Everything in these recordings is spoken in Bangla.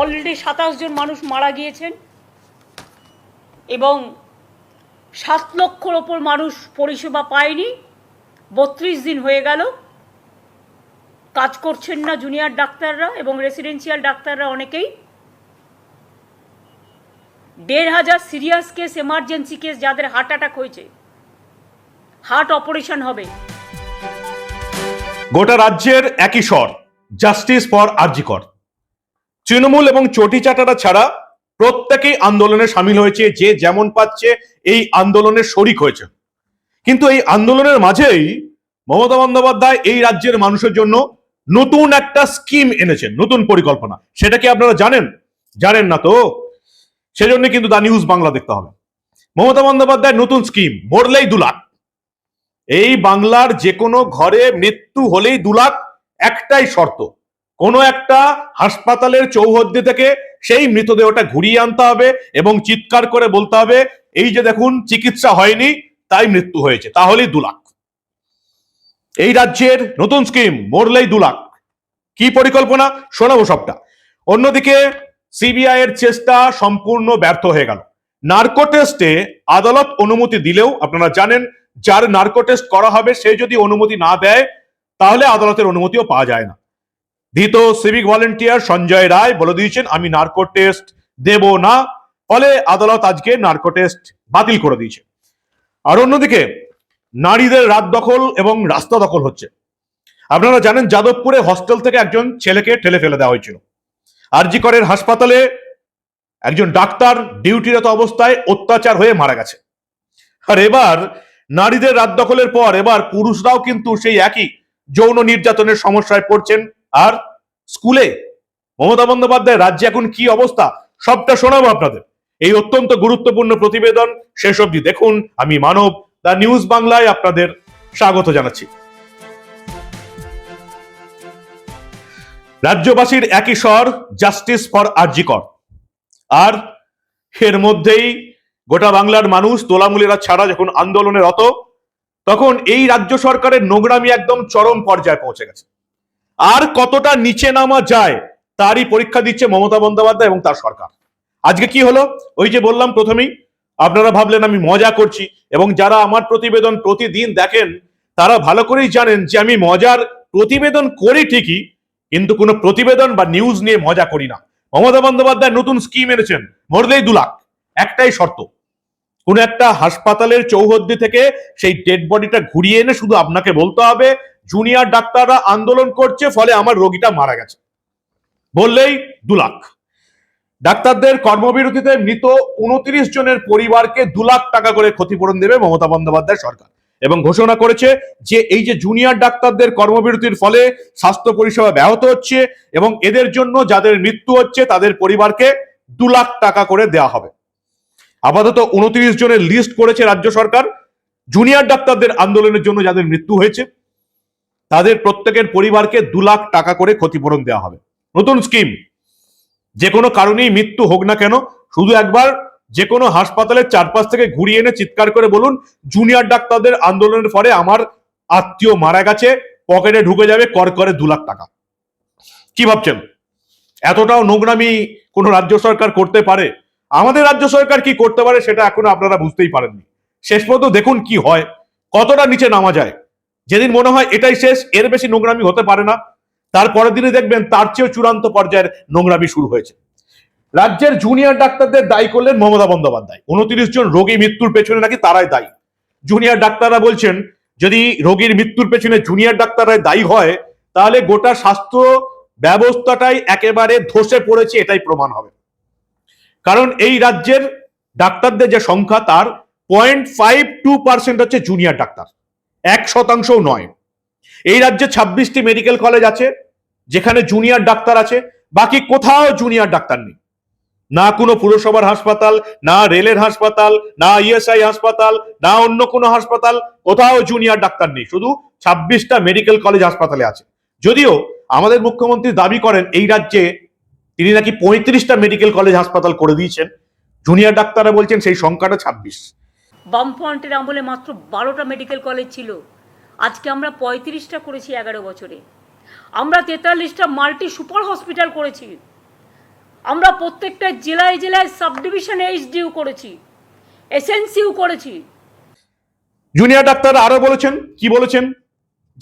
অলরেডি সাতাশ জন মানুষ মারা গিয়েছেন এবং সাত লক্ষর ওপর মানুষ পরিষেবা পায়নি। বত্রিশ দিন হয়ে গেল। কাজ করছেন না জুনিয়র ডাক্তাররা এবং রেসিডেন্সিয়াল ডাক্তাররা অনেকেই। দেড় হাজার সিরিয়াস কেস এমার্জেন্সি কেস যাদের হার্ট অ্যাটাক হয়েছে। হার্ট অপারেশন হবে। গোটা রাজ্যের একই স্বর জাস্টিস ফর আরজিকর তৃণমূল এবং চটি চাটারা ছাড়া প্রত্যেকেই আন্দোলনে সামিল হয়েছে, যে যেমন পাচ্ছে, এই আন্দোলনে শরিক হয়েছে। কিন্তু এই আন্দোলনের মাঝেই মমতা বন্দ্যোপাধ্যায় এই রাজ্যের মানুষের জন্য নতুন একটা স্কিম এনেছেন, নতুন পরিকল্পনা। সেটা কি আপনারা জানেন? জানেন না তো? সেজন্য কিন্তু দা নিউজ বাংলা দেখতে হবে। মমতা বন্দ্যোপাধ্যায় নতুন স্কিম, মরলেই দু লাখ। এই বাংলার যে কোনো ঘরে মৃত্যু হলেই দু লাখ, একটাই শর্ত। কোনো একটা হাসপাতালের চৌহদ্দি থেকে সেই মৃতদেহটা ঘুরিয়ে আনতে হবে এবং চিৎকার করে বলতে হবে, এই যে দেখুন, চিকিৎসা হয়নি, তাই মৃত্যু হয়েছে। তাহলেই দু লাখ। এই রাজ্যের নতুন স্কিম মরলেই দু লাখ। কি পরিকল্পনা? শোনাবো সবটা। অন্যদিকে সিবিআই এর চেষ্টা সম্পূর্ণ ব্যর্থ হয়ে গেল। নার্কো টেস্টে আদালত অনুমতি দিলেও, আপনারা জানেন, যার নার্কো টেস্ট করা হবে, সে যদি অনুমতি না দেয়, তাহলে আদালতের অনুমতিও পাওয়া যায় না। ধৃত সিভিক ভলেন্টিয়ার সঞ্জয় রায় বলে দিয়েছেন, আমি নার্কো টেস্ট দেব না। ফলে আদালত আজকে নার্কো টেস্ট বাতিল করে দিয়েছে। আর অন্যদিকে, নারীদের রাত দখল এবং রাস্তা দখল হচ্ছে। আপনারা জানেন, যাদবপুরে হস্টেল থেকে একজন ছেলেকে ঠেলে ফেলে দেওয়া হয়েছিল। আরজি করের হাসপাতালে একজন ডাক্তার ডিউটিরত অবস্থায় অত্যাচার হয়ে মারা গেছে। আর এবার নারীদের রাত দখলের পর এবার পুরুষরাও কিন্তু সেই একই যৌন নির্যাতনের সমস্যায় পড়ছেন। আর স্কুলে মমতা বন্দ্যোপাধ্যায় রাজ্যে এখন কি অবস্থা, সবটা শোনাবো আপনাদের। এই অত্যন্ত গুরুত্বপূর্ণ প্রতিবেদন শেষ অবধি দেখুন। আমি মানব দা নিউজ বাংলায় আপনাদের স্বাগত জানাচ্ছি। রাজ্যবাসীর একই স্বর, জাস্টিস ফর আরজিকর আর এর মধ্যেই গোটা বাংলার মানুষ তোলামুলিরা ছাড়া যখন আন্দোলনে রত, তখন এই রাজ্য সরকারের নোংরামি একদম চরম পর্যায়ে পৌঁছে গেছে। আর কতটা নিচে নামা যায় তারই পরীক্ষা দিচ্ছে মমতা বন্দ্যোপাধ্যায় এবং তার সরকার। আজকে কি হলো? ওই যে বললাম প্রথমেই, আপনারা ভাবলেন আমি মজা করছি এবং যারা আমার প্রতিবেদন প্রতিদিন দেখেন, তারা ভালো করেই জানেন যে আমি মজার প্রতিবেদন করি ঠিকই, কিন্তু কোনো প্রতিবেদন বা নিউজ নিয়ে মজা করি না। মমতা বন্দ্যোপাধ্যায় নতুন স্কিম এনেছেন, মরলেই দু লাখ। একটাই শর্ত, কোন একটা হাসপাতালের চৌহদ্দি থেকে সেই ডেড বডিটা ঘুরিয়ে এনে শুধু আপনাকে বলতে হবে জুনিয়র ডাক্তাররা আন্দোলন করছে, ফলে আমার রোগীটা মারা গেছে। বললেই দু লাখ। ডাক্তারদের কর্মবিরতিতে মৃত উনত্রিশ জনের পরিবারকে দু লাখ টাকা করে ক্ষতিপূরণ দেবে মমতা বন্দ্যোপাধ্যায় সরকার। এবং ঘোষণা করেছে যে, এই যে জুনিয়র ডাক্তারদের কর্মবিরতির ফলে স্বাস্থ্য পরিষেবা ব্যাহত হচ্ছে এবং এদের জন্য যাদের মৃত্যু হচ্ছে, তাদের পরিবারকে দু লাখ টাকা করে দেওয়া হবে। আপাতত উনত্রিশ জনের লিস্ট করেছে রাজ্য সরকার। জুনিয়র ডাক্তারদের আন্দোলনের জন্য যাদের মৃত্যু হয়েছে তাদের প্রত্যেকের পরিবারকে দু লাখ টাকা করে ক্ষতিপূরণ দেওয়া হবে। নতুন স্কিম যে কোনো কারণেই মৃত্যু হোক না কেন, শুধু একবার যে কোনো হাসপাতালের চারপাশ থেকে ঘুরিয়ে এনে চিৎকার করে বলুন, জুনিয়র ডাক্তারদের আন্দোলনের ফলে আমার আত্মীয় মারা গেছে, পকেটে ঢুকে যাবে, কর করে দু লাখ টাকা। কি ভাবছেন? এতটাও নোংরামি কোনো রাজ্য সরকার করতে পারে? আমাদের রাজ্য সরকার কি করতে পারে সেটা এখনও আপনারা বুঝতেই পারেননি। শেষ পর্যন্ত দেখুন কি হয়, কতটা নিচে নামা যায়। যেদিন মনে হয় এটাই শেষ, এর বেশি নোংরামি হতে পারে না। তারপরের দিনে দেখবেন তার চেয়েও চূড়ান্ত পর্যায়ের নোংরামি শুরু হয়েছে। রাজ্যের জুনিয়র ডাক্তারদের দায়ী করলেন মমতা বন্দ্যোপাধ্যায়। উনত্রিশ জন রোগী মৃত্যুর পেছনে নাকি তারাই দায়ী। জুনিয়র ডাক্তাররা বলছেন, যদি রোগীর মৃত্যুর পেছনে জুনিয়র ডাক্তাররা দায়ী হয়, তাহলে গোটা স্বাস্থ্য ব্যবস্থাটাই একেবারে ধসে পড়েছে, এটাই প্রমাণ হবে। কারণ এই রাজ্যের ডাক্তারদের যে সংখ্যা, তার পয়েন্ট ফাইভ টু পার্সেন্ট হচ্ছে জুনিয়র ডাক্তার। এক শতাংশও নয়। এই রাজ্যে ছাব্বিশটি মেডিকেল কলেজ আছে, যেখানে জুনিয়র ডাক্তার আছে, বাকি কোথাও জুনিয়র ডাক্তার নেই। না কোনো পুরসভার হাসপাতাল, না রেলের হাসপাতাল, না ইএসআই হাসপাতাল, না অন্য কোনো হাসপাতাল, কোথাও জুনিয়র ডাক্তার নেই। শুধু ছাব্বিশটা মেডিকেল কলেজ হাসপাতালে আছে। যদিও আমাদের মুখ্যমন্ত্রী দাবি করেন, এই রাজ্যে তিনি নাকি পঁয়ত্রিশটা মেডিকেল কলেজ হাসপাতাল করে দিয়েছেন। জুনিয়র ডাক্তাররা বলছেন সেই সংখ্যাটা ছাব্বিশ। বামফ্রন্টের আমলে মাত্র বারোটা মেডিকেল কলেজ ছিল। আজকে আমরা পঁয়ত্রিশটা করেছি এগারো বছরে। আমরা তেতাল্লিশটা মাল্টি সুপার হসপিটাল করেছি। আমরা প্রত্যেকটা জেলায় জেলায় সাব ডিভিশনে এইচডিউ করেছি, এসএনসিউ করেছি। জুনিয়র ডাক্তার আরও বলেছেন, কি বলেছেন?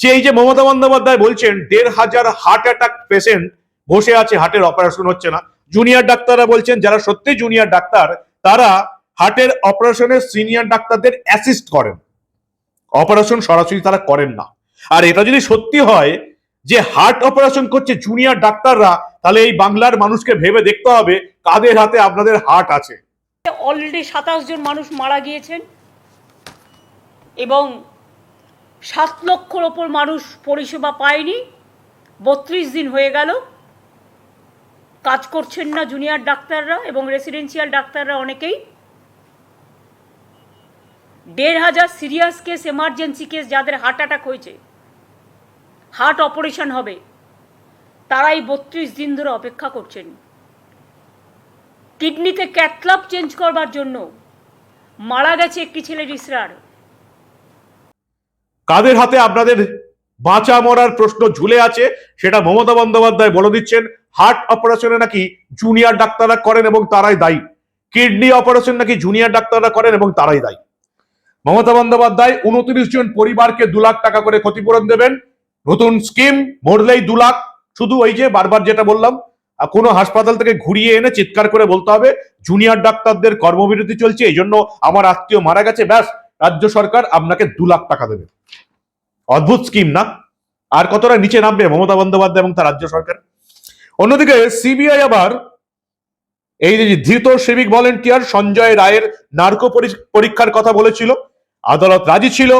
যে এই যে মমতা বন্দ্যোপাধ্যায় বলছেন, দেড় হাজার হার্ট অ্যাটাক পেশেন্ট বসে আছে হার্টের অপারেশন হচ্ছে না। জুনিয়র ডাক্তাররা বলছেন, যারা সত্যি জুনিয়র ডাক্তার, তারা হার্টের অপারেশনে সিনিয়র ডাক্তারদের অ্যাসিস্ট করেন। অপারেশন সরাসরি তারা করেন না। আর এটা যদি সত্যি হয় যে হার্ট অপারেশন করছে জুনিয়র ডাক্তাররা, তাহলে এই বাংলার মানুষকে ভেবে দেখতে হবে কাদের হাতে আপনাদের হার্ট আছে। অলরেডি সাতাশ জন মানুষ মারা গিয়েছেন এবং সাত লক্ষর ওপর মানুষ পরিষেবা পায়নি। বত্রিশ দিন হয়ে গেল। কাজ করছেন না জুনিয়র ডাক্তাররা এবং রেসিডেন্সিয়াল ডাক্তাররা অনেকেই। দেড় হাজার সিরিয়াস কেস, এমার্জেন্সি কেস যাদের হার্ট অ্যাটাক হয়েছে। হার্ট অপারেশন হবে। তারাই বত্রিশ দিন ধরে অপেক্ষা করছেন। কিডনিতে ক্যাথলাপ চেঞ্জ করবার জন্য মারা গেছে একটি ছেলে ইসরার। কাদের হাতে আপনাদের বাঁচা মরার প্রশ্ন ঝুলে আছে, সেটা মমতা বন্দ্যোপাধ্যায় বলে দিচ্ছেন। হার্ট অপারেশনে নাকি জুনিয়র ডাক্তাররা করেন এবং তারাই দায়ী। কিডনি অপারেশন নাকি জুনিয়র ডাক্তাররা করেন এবং তারাই দায়ী। মমতা বন্দ্যোপাধ্যায় উনত্রিশ জন পরিবারকে দু লাখ টাকা করে ক্ষতিপূরণ দেবেন। নতুন স্কিম মরলেই দু লাখ। শুধু ওই যে বারবার যেটা বললাম কোনো হাসপাতাল থেকে ঘুরিয়ে এনে চিৎকার করে বলতে হবে, জুনিয়র ডাক্তারদের কর্মবিরতি চলছে এই জন্য আমার আত্মীয় মারা গেছে, ব্যাস, রাজ্য সরকার আপনাকে দু লাখ টাকা দেবে। অদ্ভুত স্কিম না? আর কতটা নিচে নামবে মমতা বন্দ্যোপাধ্যায় এবং তার রাজ্য সরকার? অন্যদিকে সিবিআই আবার এই যে ধৃত সিভিক ভলেন্টিয়ার সঞ্জয় রায়ের নার্কো পরি- পরীক্ষার কথা বলেছিল আদালত রাজি ছিল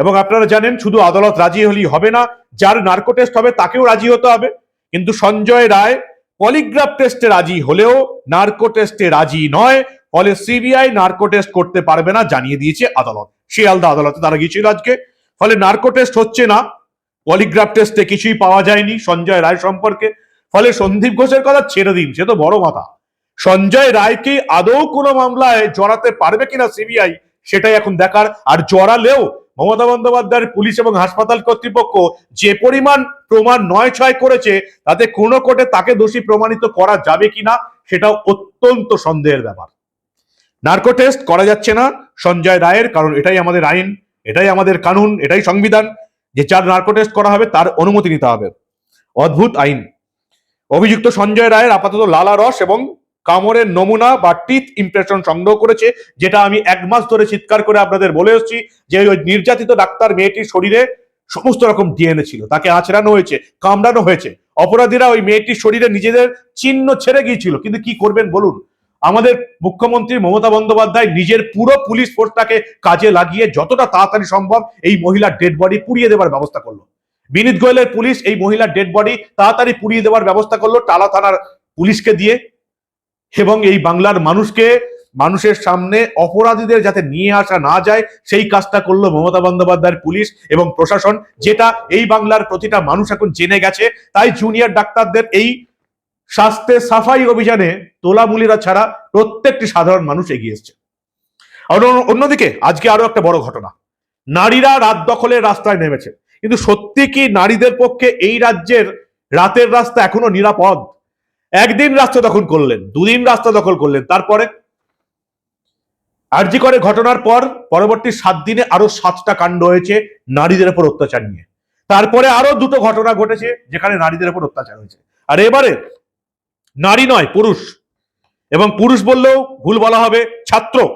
এবং আপনারা জানেন শুধু আদালত রাজি হলেই হবে না, যার নার্কো টেস্ট হবে তাকেও রাজি হতে হবে। কিন্তু সঞ্জয় রায় পলিগ্রাফ টেস্টে রাজি হলেও নার্কো টেস্টে রাজি নয়, ফলে সিবিআই নার্কো টেস্ট করতে পারবে না জানিয়ে দিয়েছে আদালত। শিয়ালদা আদালতে তারা গিয়েছিল আজকে। ফলে নার্কো টেস্ট হচ্ছে না, পলিগ্রাফ টেস্টে কিছুই পাওয়া যায়নি সঞ্জয় রায় সম্পর্কে। ফলে সন্দীপ ঘোষের কথা ছেড়ে দিন, সে তো বড় মাথা সঞ্জয় রায়কে আদৌ কোনো মামলায় জড়াতে পারবে কিনা সিবিআই সেটাই এখন দেখার। আর জড়ালেও মমতা বন্দ্যোপাধ্যায়ের পুলিশ এবং হাসপাতাল কর্তৃপক্ষ যে পরিমাণ প্রমাণ নয় ছয় করেছে, তাতে কোনো কোর্টে তাকে দোষী প্রমাণিত করা যাবে কিনা, সেটাও অত্যন্ত সন্দেহের ব্যাপার। নার্কো টেস্ট করা যাচ্ছে না সঞ্জয় রায়ের, কারণ এটাই আমাদের আইন, এটাই আমাদের কানুন, এটাই সংবিধান। যে যার নার্কো টেস্ট করা হবে, তার অনুমতি নিতে হবে। অদ্ভুত আইন। অভিযুক্ত সঞ্জয় রায়ের আপাতত লালা রস এবং কামড়ের নমুনা বা টিথ ইমপ্রেশন সংগ্রহ করেছে, যেটা আমি এক মাস ধরে চিৎকার করে আপনাদের বলে এসেছি যে ওই নির্যাতিত ডাক্তার মেয়েটির শরীরে সমস্ত রকম ডিএনএ ছিল, তাকে আঁচড়ানো হয়েছে, কামড়ানো হয়েছে। অপরাধীরা ওই মেয়েটির শরীরে নিজেদের চিহ্ন ছেড়ে গিয়েছিল, কিন্তু কি করবেন বলুন? আমাদের মুখ্যমন্ত্রী মমতা বন্দ্যোপাধ্যায় নিজের পুরো পুলিশ ফোর্সটাকে কাজে লাগিয়ে যতটা তাড়াতাড়ি সম্ভব এই মহিলার ডেড বডি পুড়িয়ে দেওয়ার ব্যবস্থা করল। বিনীত গোয়েলের পুলিশ এই মহিলার ডেড বডি তাড়াতাড়ি পুড়িয়ে দেওয়ার ব্যবস্থা করল টালা থানার পুলিশকে দিয়ে। এবং এই বাংলার মানুষকে মানুষের সামনে অপরাধীদের যাতে নিয়ে আসা না যায়, সেই কাজটা করল মমতা বন্দ্যোপাধ্যায়ের পুলিশ এবং প্রশাসন, যেটা এই বাংলার প্রতিটা মানুষ এখন জেনে গেছে। তাই জুনিয়র ডাক্তারদের এই স্বাস্থ্যের সাফাই অভিযানে তোলামুলিরা ছাড়া প্রত্যেকটি সাধারণ মানুষ এগিয়ে এসছে। অন্য- অন্যদিকে আজকে আরও একটা বড় ঘটনা। নারীরা রাত দখলের রাস্তায় নেমেছে। কিন্তু সত্যি কি নারীদের পক্ষে এই রাজ্যের রাতের রাস্তা এখনও নিরাপদ? একদিন রাস্তা দখল করলেন, দুদিন রাস্তা দখল করলেন, তারপরে? আরজি করে ঘটনার পর, পরবর্তী সাত দিনে আরও সাতটা কাণ্ড হয়েছে নারীদের উপর অত্যাচার নিয়ে। তারপরে আরও দুটো ঘটনা ঘটেছে যেখানে নারীদের উপর অত্যাচার হয়েছে। আর এবারে, নারী নয়, পুরুষ। এবং পুরুষ বললেও ভুল বলা হবে, ছাত্র।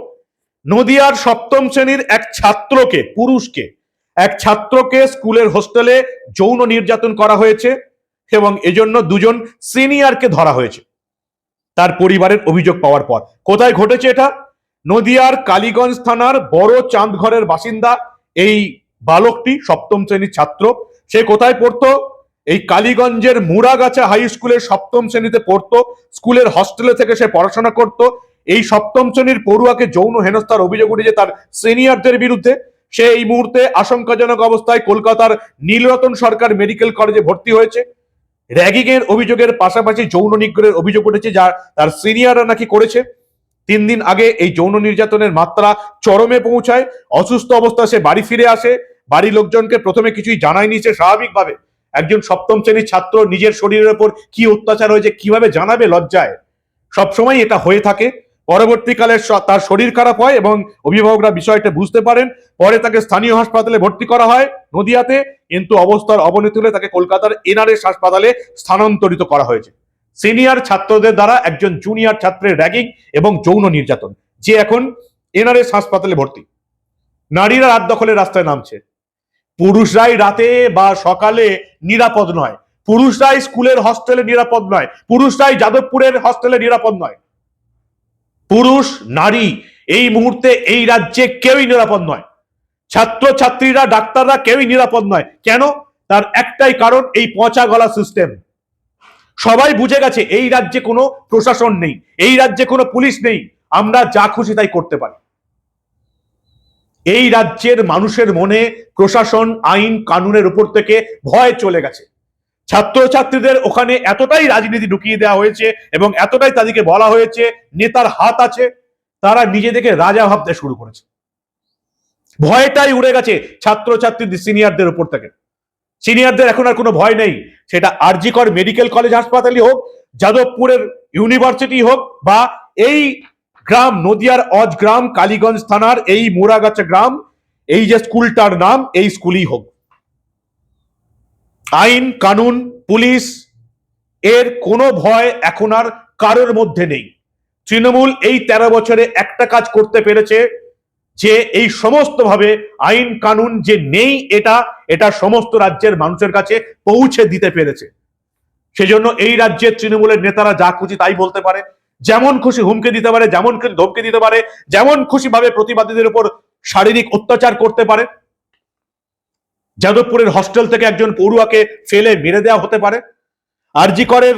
নদিয়ার সপ্তম শ্রেণির এক ছাত্রকে, পুরুষকে, এক ছাত্রকে স্কুলের হোস্টেলে যৌন নির্যাতন করা হয়েছে। এবং এজন্য দুজন সিনিয়রকে ধরা হয়েছে। তার পরিবারের অভিযোগ পাওয়ার পর। কোথায় ঘটেছে এটা? নদিয়ার কালীগঞ্জ থানার বড় চাঁদঘরের বাসিন্দা এই বালকটি সপ্তম শ্রেণির ছাত্র। সে কোথায় পড়তো? এই কালীগঞ্জের মুড়াগাছা হাই স্কুলের সপ্তম শ্রেণীতে পড়তো। স্কুলের হস্টেলে থেকে সে পড়াশোনা করত। এই সপ্তম শ্রেণির পড়ুয়াকে যৌন হেনস্থার অভিযোগ উঠেছে তার সিনিয়রদের বিরুদ্ধে। সে এই মুহূর্তে আশঙ্কাজনক অবস্থায় কলকাতার নীলরতন সরকার মেডিকেল কলেজে ভর্তি হয়েছে। র্যাগিং এর অভিযোগের পাশাপাশি যৌন নিগ্রহের অভিযোগ উঠেছে, যা তার সিনিয়ররা নাকি করেছে। তিন দিন আগে এই যৌন নির্যাতনের মাত্রা চরমে পৌঁছায়। অসুস্থ অবস্থা সে বাড়ি ফিরে আসে। বাড়ির লোকজনকে প্রথমে কিছুই জানায়নি সে স্বাভাবিকভাবে। একজন সপ্তম শ্রেণির ছাত্র নিজের শরীরের উপর কি অত্যাচার হয়েছে, কীভাবে জানাবে লজ্জায়? সবসময় এটা হয়ে থাকে। পরবর্তীকালে তার শরীর খারাপ হয় এবং অভিভাবকরা বিষয়টা বুঝতে পারেন। পরে তাকে স্থানীয় হাসপাতালে ভর্তি করা হয়। নদিয়াতে কিন্তু অবস্থার অবনতি হলে তাকে কলকাতার এনআরএস হাসপাতালে স্থানান্তরিত করা হয়েছে। সিনিয়র ছাত্রদের দ্বারা একজন জুনিয়র ছাত্রের র্যাগিং এবং যৌন নির্যাতন। যে এখন এনআরএস হাসপাতালে ভর্তি। নারীরা রাত দখলে রাস্তায় নামছে। পুরুষরাই রাতে বা সকালে নিরাপদ নয়। পুরুষরাই স্কুলের হস্টেলে নিরাপদ নয়। পুরুষরাই যাদবপুরের হস্টেলে নিরাপদ নয়। পুরুষ, নারী, এই মুহূর্তে এই রাজ্যে কেউই নিরাপদ নয়। ছাত্র ছাত্রীরা ডাক্তাররা কেউই নিরাপদ নয়। কেন? তার একটাই কারণ, এই পচা গলা সিস্টেম সবাই বুঝে গেছে, এই রাজ্যে কোনো প্রশাসন নেই, এই রাজ্যে কোনো পুলিশ নেই। আমরা যা খুশি তাই করতে পারি। এই রাজ্যের মানুষের মনে প্রশাসন, আইন, কানুনের উপর থেকে ভয় চলে গেছে। ছাত্রছাত্রীদের ওখানে এতটাই রাজনীতি ঢুকিয়ে দেওয়া হয়েছে এবং এতটাই তাদেরকে বলা হয়েছে, নেতার হাত আছে, তারা নিজেদেরকে রাজা ভাবতে শুরু করেছে। ভয়টাই উড়ে গেছে ছাত্রছাত্রীদের সিনিয়রদের উপর থেকে। সিনিয়রদের এখন আর কোনো ভয় নেই। সেটা আরজিকর মেডিকেল কলেজ হাসপাতালই হোক, যাদবপুরের ইউনিভার্সিটি হোক, বা এই গ্রাম, নদিয়ার অজ গ্রাম, কালীগঞ্জ থানার এই মোরাগাছা গ্রাম, এই যে স্কুলটার নাম, এই স্কুলই হোক। আইন, কানুন, পুলিশ, এর কোনো ভয় এখন আর কারোর মধ্যে নেই। তৃণমূল এই তেরো বছরে একটা কাজ করতে পেরেছে যে এই সমস্ত ভাবে আইন কানুন যে নেই এটা এটা সমস্ত রাজ্যের মানুষের কাছে পৌঁছে দিতে পেরেছে। সেজন্য এই রাজ্যের তৃণমূলের নেতারা যা খুশি তাই বলতে পারে, যেমন খুশি হুমকে দিতে পারে, যেমন খুশি ধমকে দিতে পারে, যেমন খুশি ভাবে প্রতিবাদীদের উপর শারীরিক অত্যাচার করতে পারে। যাদবপুরের হস্টেল থেকে একজন পড়ুয়াকে ফেলে মেরে দেওয়া হতে পারে। আরজি করের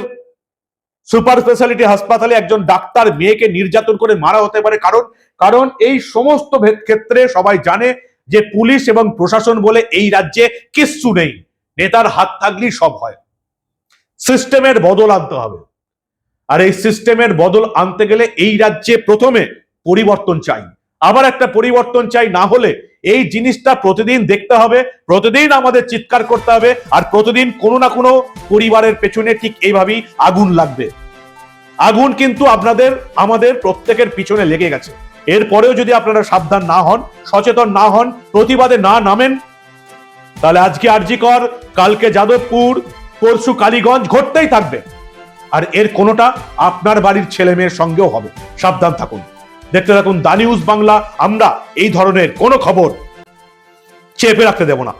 সুপার স্পেশালিটি হাসপাতালে একজন ডাক্তার মেয়েকে নির্যাতন করে মারা হতে পারে। কারণ কারণ এই সমস্ত ক্ষেত্রে সবাই জানে যে পুলিশ এবং প্রশাসন বলে এই রাজ্যে কিচ্ছু নেই। নেতার হাত থাকলেই সব হয়। সিস্টেমের বদল আনতে হবে। আর এই সিস্টেমের বদল আনতে গেলে এই রাজ্যে প্রথমে পরিবর্তন চাই। আবার একটা পরিবর্তন চাই না হলে এই জিনিসটা প্রতিদিন দেখতে হবে, প্রতিদিন আমাদের চিৎকার করতে হবে, আর প্রতিদিন কোনো না কোনো পরিবারের পেছনে ঠিক এইভাবেই আগুন লাগবে। আগুন কিন্তু আপনাদের, আমাদের প্রত্যেকের পিছনে লেগে গেছে। এরপরেও যদি আপনারা সাবধান না হন, সচেতন না হন, প্রতিবাদে না নামেন, তাহলে আজকে আরজি কর, কালকে যাদবপুর, পরশু কালীগঞ্জ ঘটতেই থাকবে। আর এর কোনোটা আপনার বাড়ির ছেলে মেয়ের সঙ্গেও হবে। সাবধান থাকুন। দেখতে থাকুন দা নিউজ বাংলা। আমরা এই ধরনের কোনো খবর চেপে রাখতে দেব না।